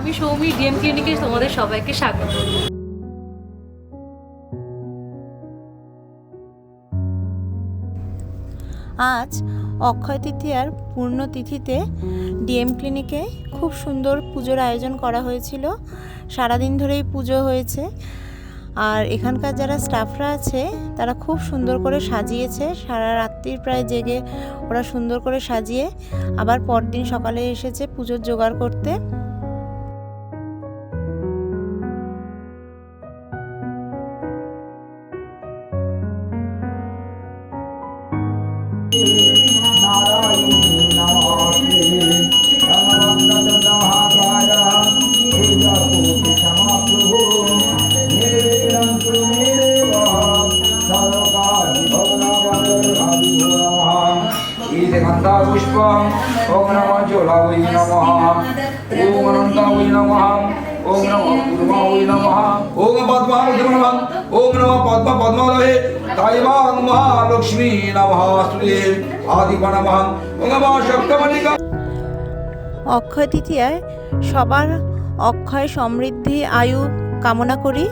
আমি সৌমি, ডিএম ক্লিনিকে তোমাদের সবাইকে স্বাগত। আজ অক্ষয় তৃতীয়ার পূর্ণতিথিতে ডিএম ক্লিনিকে খুব সুন্দর পুজোর আয়োজন করা হয়েছিল। সারাদিন ধরেই পুজো হয়েছে। আর এখানকার যারা স্টাফরা আছে, তারা খুব সুন্দর করে সাজিয়েছে। সারা রাত্রির প্রায় জেগে ওরা সুন্দর করে সাজিয়ে আবার পরদিন সকালে এসেছে পুজোর জোগাড় করতে। पुष्पम् ॐ नमः ज्वलावै नमः ॐ अनन्तावै नमः ॐ नमः कुर्मावै नमः ॐ पद्मावै नमः ॐ नमः पद्म पद्मालये तायवां महालक्ष्मी नमः स्तुते आदिप नमः ॐ नमः शक्तमणिका অক্ষয় তৃতীয়ায় সবার অক্ষয় সমৃদ্ধি আয়ু কামনা করি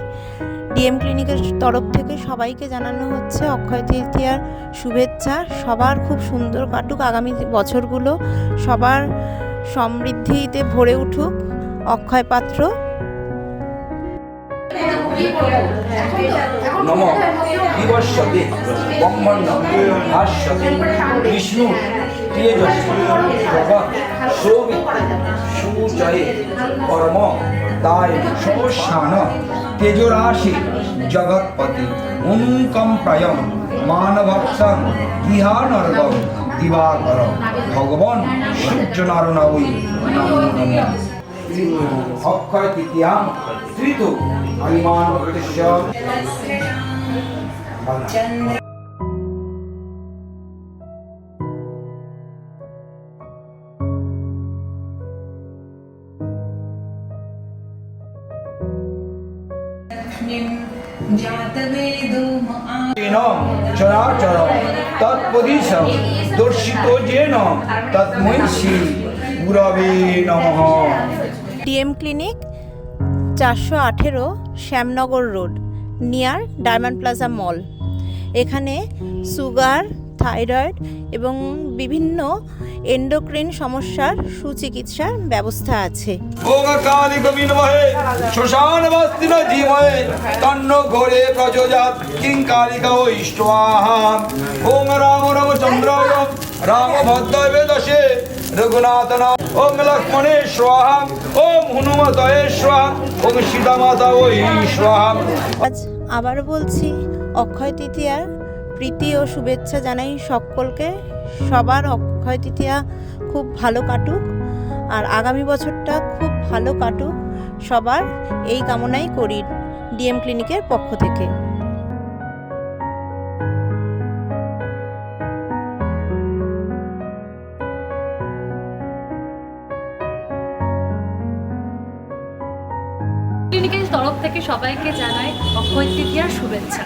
ডিএম ক্লিনিকের তরফ থেকে সবাইকে জানানো হচ্ছে অক্ষয় তৃতীয়ার শুভেচ্ছা সবার খুব সুন্দর কাটুক আগামী বছরগুলো সবার সমৃদ্ধিতে ভরে উঠুক অক্ষয় পাত্র। নম। বিবস্বতে ব্রহ্মণ্য ভাস্বতে বিষ্ণু, তেজস্বী সৌমি, সুজয়ে, পরম তাই সমস্যান তেজরাশি, জগৎপতি অনুকম্পায়ম মানভক্তং ইহানর্গম, দিবাকর, ভগবান সূর্যনারায়ণ নমো নমঃ। অক্ষয় তৃতীয়াম তৃত হরিমান চন্দ্র চরাচর তৎপদিশ দর্শিত যেন তৎময়ী গুরবে নমঃ ডিএম ক্লিনিক, চারশো আঠেরো Shyamnagar road, near diamond plaza mall. এখানে সুগার, থাইরয়েড এবং বিভিন্ন এন্ডোক্রিন সমস্যার সুচিকিৎসার ব্যবস্থা আছে। বেদশে রঘুনাথ ওম লক্ষ্মণে স্বাহা, ওম হনুমতয়ে স্বাহা, ওম সীতা মাতা ওই স্বাহা। আজ আবারও বলছি, অক্ষয় তৃতীয়ার প্রীতি ও শুভেচ্ছা জানাই সকলকে। সবার অক্ষয় তৃতীয়া খুব ভালো কাটুক, আর আগামী বছরটা খুব ভালো কাটুক। সবার এই কামনাই করি ডিএম ক্লিনিকের পক্ষ থেকে। ক্লিনিকের তরফ থেকে সবাইকে জানায় অক্ষয় তৃতীয়ার শুভেচ্ছা।